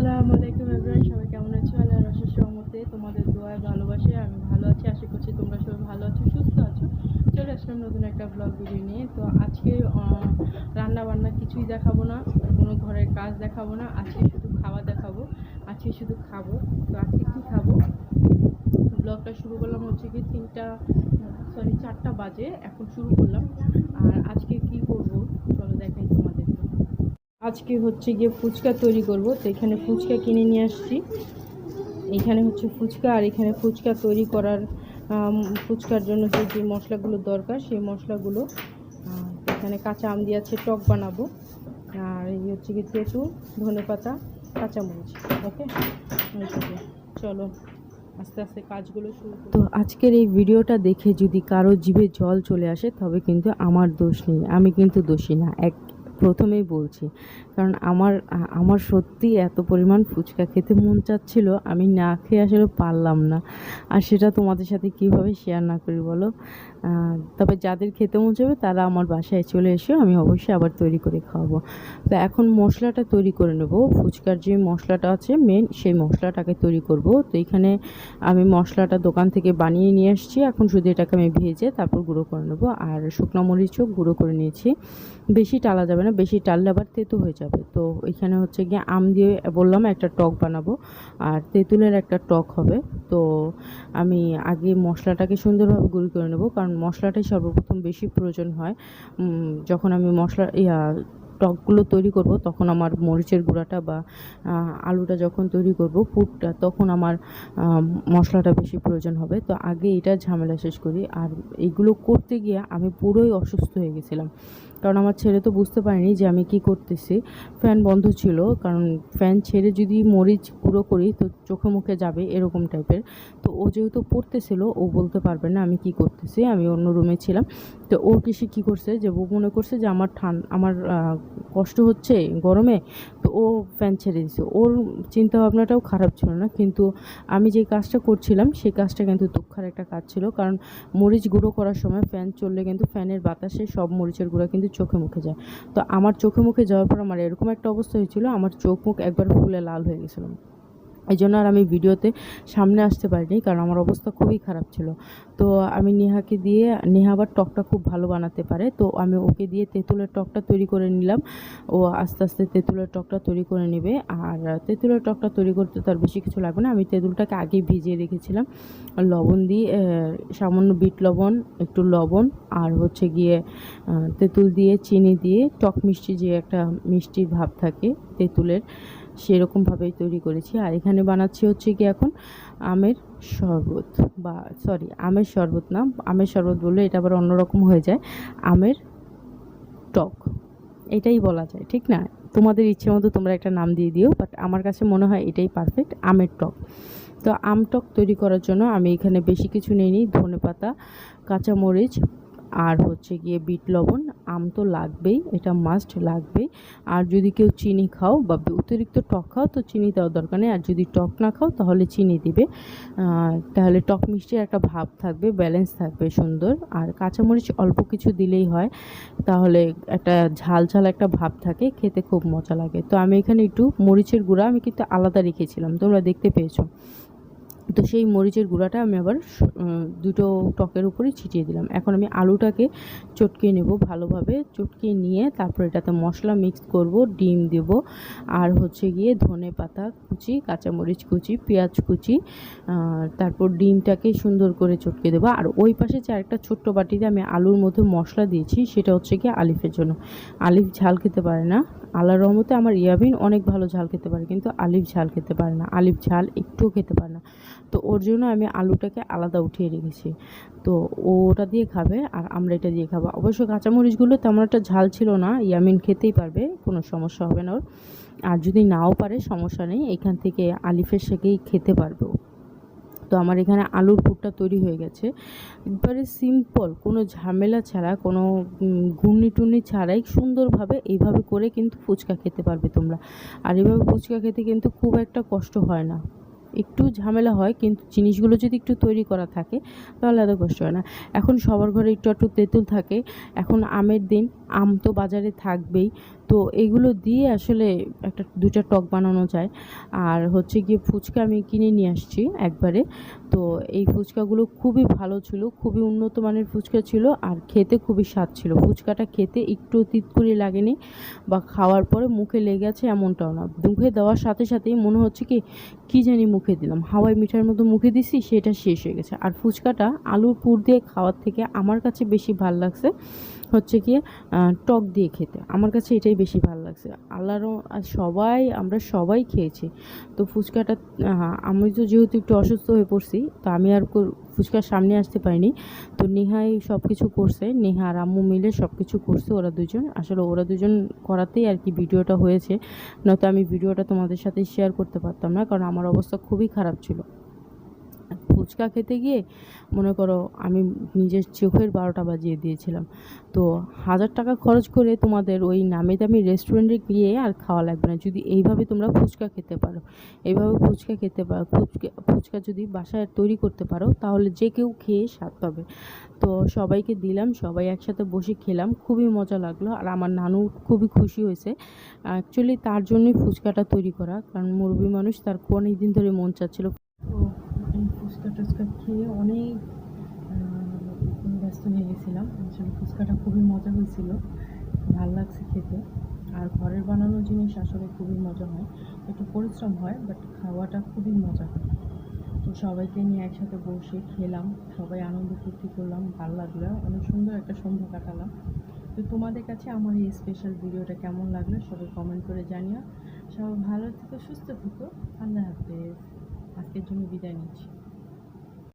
আসসালামু আলাইকুম এভরিওয়ান সবাই কেমন আছো? আল্লাহর অশেষ রহমতে তোমাদের দোয়ায় ভালোবাসে আমি ভালো আছি, আশা করছি তোমরা সবাই ভালো আছো, সুস্থ আছো। চলে আসলাম নতুন একটা ব্লগ ভিডিও নিয়ে। তো আজকে রান্না বান্না কিছুই দেখাবো না, কোনো ঘরের কাজ দেখাবো না, আজকে শুধু খাওয়া দেখাবো, আজকে শুধু খাব। তো আজকে কী খাব? ব্লগটা শুরু করলাম হচ্ছে কি তিনটা সরি চারটা বাজে, এখন শুরু করলাম। আর আজকে কি করব? আজকে হচ্ছে গিয়ে ফুচকা তৈরি করব, তো এখানে ফুচকা কিনে নিয়ে আসছি। এখানে হচ্ছে ফুচকা আর এখানে ফুচকা তৈরি করার ফুচকার জন্য যে যে মশলাগুলো দরকার, সেই মশলাগুলো এখানে কাঁচা আম দিয়ে আছে টক বানাবো। আর এই হচ্ছে কি তেঁতুল ধনে পাতা, কাঁচামরিচ, ওকে? চলো, আস্তে আস্তে কাজগুলো শুরু তো আজকের এই ভিডিওটা দেখে যদি কারও জিভে জল চলে আসে, তবে কিন্তু আমার দোষ নেই, আমি কিন্তু দোষী না, এক প্রথমেই বলছি, কারণ আমার আমার সত্যি এত পরিমাণ ফুচকা খেতে মন চাচ্ছিল, আমি না খেয়ে আসলে পারলাম না। আর সেটা তোমাদের সাথে কীভাবে শেয়ার না করি বলো? তবে যাদের খেতে মন চাবে তারা আমার বাসায় চলে এসে, আমি অবশ্যই আবার তৈরি করে খাওয়াবো। তো এখন মশলাটা তৈরি করে নেব, ফুচকার যে মশলাটা আছে মেন সেই মশলাটাকে তৈরি করব। তো এখানে আমি মশলাটা দোকান থেকে বানিয়ে নিয়ে আসছি, এখন শুধু এটাকে আমি ভেজে তারপর গুঁড়ো করে নেব। আর শুকনো মরিচও গুঁড়ো করে নিয়েছি, বেশি টালা যাবে না বেশি টাললে আবার তেঁতু হয়ে যাবে। তো এখানে হচ্ছে গিয়ে আম দিয়ে বললাম একটা টক বানাবো, আর তেঁতুলের একটা টক হবে। তো আমি আগে মশলাটাকে সুন্দরভাবে গুঁড়ি করে নেব, কারণ মশলাটাই সর্বপ্রথম বেশি প্রয়োজন হয়। যখন আমি মশলা, ইয়া টকগুলো তৈরি করব, তখন আমার মরিচের গুঁড়াটা বা আলুটা যখন তৈরি করব, পুরটা, তখন আমার মশলাটা বেশি প্রয়োজন হবে। তো আগে এটা ঝামেলা শেষ করি। আর এইগুলো করতে গিয়ে আমি পুরোই অসুস্থ হয়ে গেছিলাম। কারণ আমার ছেলে তো বুঝতে পারেনি যে আমি কি করতেছি। ফ্যান বন্ধ ছিল, কারণ ফ্যান ছেড়ে যদি মরিচ গুঁড়ো করি, তো চোখে মুখে যাবে এরকম টাইপের তো ও যেহেতু পড়তেছিল, ও বলতে পারবে না আমি কি করতেছি, আমি অন্য রুমে ছিলাম। তো ও কিসে কী করছে? যে ও মনে করছে যে আমার ঠান, আমার কষ্ট হচ্ছে গরমে, তো ও ফ্যান ছেড়ে দিছে। ওর চিন্তা ভাবনাটাও খারাপ ছিল না, কিন্তু আমি যে কাজটা করছিলাম, সেই কাজটা কিন্তু দুঃখের একটা কাজ ছিল। কারণ মরিচ গুঁড়ো করার সময় ফ্যান চললে কিন্তু ফ্যানের বাতাসে সব মরিচের গুঁড়া কিন্তু চোখে মুখে যায়। তো আমার চোখে মুখে যাওয়ার পর আমার এরকম একটা অবস্থা হয়েছিল, আমার চোখ মুখ একবার ফুলে লাল হয়ে গেছিল। এই জন্য আর আমি ভিডিওতে সামনে আসতে পারিনি, কারণ আমার অবস্থা খুবই খারাপ ছিল। তো আমি নেহাকে দিয়ে, নেহা আবার টকটা খুব ভালো বানাতে পারে, তো আমি ওকে দিয়ে তেঁতুলের টকটা তৈরি করে নিলাম। ও আস্তে আস্তে তেঁতুলের টকটা তৈরি করে নেবে, আর তেঁতুলের টকটা তৈরি করতে তার বেশি কিছু লাগবে না। আমি তেঁতুলটাকে আগে ভিজিয়ে রেখেছিলাম। লবণ দিয়ে সামান্য বিট লবণ, একটু লবণ, আর হচ্ছে গিয়ে তেঁতুল দিয়ে, চিনি দিয়ে, টক মিষ্টি যে একটা মিষ্টির ভাব থাকে তেঁতুলের সেরকমভাবেই তৈরি করেছি। আর এখানে বানাচ্ছি হচ্ছে কি এখন আমের শরবত বা সরি আমের শরবত না, আমের শরবত বললে এটা আবার অন্যরকম হয়ে যায়, আমের টক। এটাই বলা যায়, ঠিক না? তোমাদের ইচ্ছে মতো তোমরা একটা নাম দিয়ে দিও বাট আমার কাছে মনে হয় এটাই পারফেক্ট আমের টক। তো আম টক তৈরি করার জন্য আমি এখানে বেশি কিছু নিইনি ধনে পাতা কাঁচামরিচ আর হচ্ছে গিয়ে বিট লবণ, আম তো লাগবেই, এটা মাস্ট লাগবেই। আর যদি কেউ চিনি খাও বা অতিরিক্ত টক খাও, তো চিনি দেওয়ার দরকার নেই। আর যদি টক না খাও, তাহলে চিনি দিবে। তাহলে টক মিষ্টির একটা ভাব থাকবে ব্যালেন্স থাকবে সুন্দর। আর কাঁচামরিচ অল্প কিছু দিলেই হয়, তাহলে একটা ঝাল ঝাল একটা ভাব থাকে, খেতে খুব মজা লাগে। তো আমি এখানে একটু মরিচের গুঁড়া আমি কিন্তু আলাদা রেখেছিলাম, তোমরা দেখতে পেয়েছ। তো সেই মরিচের গুঁড়াটা আমি আবার দুটো টকের উপরেই ছিটিয়ে দিলাম। এখন আমি আলুটাকে চটকিয়ে নেব ভালোভাবে। চটকিয়ে নিয়ে তারপর এটাতে মশলা মিক্স করব, ডিম দেব, আর হচ্ছে গিয়ে ধনে পাতা কুচি, কাঁচামরিচ কুচি, পেঁয়াজ কুচি তারপর ডিমটাকে সুন্দর করে চটকে দেবো। আর ওই পাশে যে আরেকটা ছোট্ট বাটিতে আমি আলুর মধ্যে মশলা দিয়েছি, সেটা হচ্ছে গিয়ে আলিফের জন্য। আলিফ ঝাল খেতে পারে না। আল্লাহর রহমতে আমার ইয়াবিন অনেক ভালো ঝাল খেতে পারে, কিন্তু আলিফ ঝাল খেতে পারে না। আলিফ ঝাল একটুও খেতে পারে না। তো ওর জন্য আমি আলুটাকে আলাদা উঠিয়ে রেখেছি। তো ওটা দিয়ে খাবে আর আমরা এটা দিয়ে খাব। অবশ্য কাঁচামরিচগুলো তেমন একটা ঝাল ছিল না, ইয়ামিন খেতেই পারবে, কোনো সমস্যা হবে না ওর। আর যদি নাও পারে, সমস্যা নেই, এখান থেকে আলিফের শেখেই খেতে পারবে। তো আমার এখানে আলুর পুরটা তৈরি হয়ে গেছে। একবারে সিম্পল কোনো ঝামেলা ছাড়া, কোনো ঘূর্ণি টুর্নি ছাড়াই সুন্দরভাবে এইভাবে করে কিন্তু ফুচকা খেতে পারবে তোমরা। আর এইভাবে ফুচকা খেতে কিন্তু খুব একটা কষ্ট হয় না। একটু ঝামেলা হয়, কিন্তু জিনিসগুলো যদি একটু তৈরি করা থাকে, তাহলে এত কষ্ট হয় না। এখন সবার ঘরে একটু একটু তেঁতুল থাকে। এখন আমের দিন, আম তো বাজারে থাকবেই। তো এগুলো দিয়ে আসলে একটা, দুইটা টক বানানো যায়। আর হচ্ছে গিয়ে ফুচকা আমি কিনে নিয়ে আসছি একবারে। তো এই ফুচকাগুলো খুবই ভালো ছিল, খুবই উন্নত মানের ফুচকা ছিল আর খেতে খুবই স্বাদ ছিল। ফুচকাটা খেতে একটু তিতকুড়ি লাগেনি বা খাওয়ার পরে মুখে লেগে আছে এমনটাও না। মুখে দেওয়ার সাথে সাথেই মনে হচ্ছে কি, কী জানি মুখে দিলাম। হাওয়াই মিঠার মতো মুখে দিছি, সেটা শেষ হয়ে গেছে। আর ফুচকাটা আলুর পুর দিয়ে খাওয়ার থেকে আমার কাছে বেশি ভালো লাগছে। হচ্ছে আহ, টক দিয়ে খেতে। আমার কাছে এটাই বেশি ভালো লাগছে। আল্লাহর আর সবাই আমরা সবাই খেয়েছি। তো ফুচকাটা আমি তো যেহেতু একটু অসুস্থ হয়ে পড়ছি তো আমি আর কো- ফুচকার সামনে আসতে পারিনি। তো নেহাই সব কিছু করছে নেহা আর আম্মু মিলে সব কিছু করছে ওরা দুজন। আসলে ওরা দুজন করাতেই আর কি ভিডিওটা হয়েছে। নয়তো আমি ভিডিওটা তোমাদের সাথে শেয়ার করতে পারতাম না কারণ আমার অবস্থা খুবই খারাপ ছিল। ফুচকা খেতে গিয়ে মনে করো আমি নিজের চোখের বারোটা বাজিয়ে দিয়েছিলাম। তো হাজার টাকা খরচ করে তোমাদের ওই নামি দামি রেস্টুরেন্টে গিয়ে আর খাওয়া লাগবে না। যদি এইভাবে তোমরা ফুচকা খেতে পারো, এইভাবে ফুচকা খেতে পারো, ফুচকা ফুচকা যদি বাসায় তৈরি করতে পারো, তাহলে যে কেউ খেয়ে স্বাদ পাবে। তো সবাইকে দিলাম, সবাই একসাথে বসে খেলাম, খুবই মজা লাগল। আর আমার নানু খুবই খুশি হয়েছে। অ্যাকচুয়ালি তার জন্যই ফুচকাটা তৈরি করা, কারণ মুরব্বী মানুষ তার দিন ধরে মন চাচ্ছিল। ফুচকা টুচকা খেয়ে অনেক ব্যস্ত হয়ে গেছিলাম। আসলে ফুচকাটা খুবই মজা হয়েছিল। ভালো লাগছে খেতে। আর ঘরের বানানো জিনিস আসলে খুবই মজা হয়। একটু পরিশ্রম হয় বাট খাওয়াটা খুবই মজা হয়। তো সবাইকে নিয়ে একসাথে বসে খেলাম। সবাই আনন্দ ফুর্তি করলাম, ভালো লাগল। অনেক সুন্দর একটা সন্ধ্যা কাটালাম। তো তোমাদের কাছে আমার এই স্পেশাল ভিডিওটা কেমন লাগল সবাই কমেন্ট করে জানিও। সবাই ভালো থেকো, সুস্থ থেকো। আল্লাহ হাফেজ। আজকের জন্য বিদায় নিচ্ছি।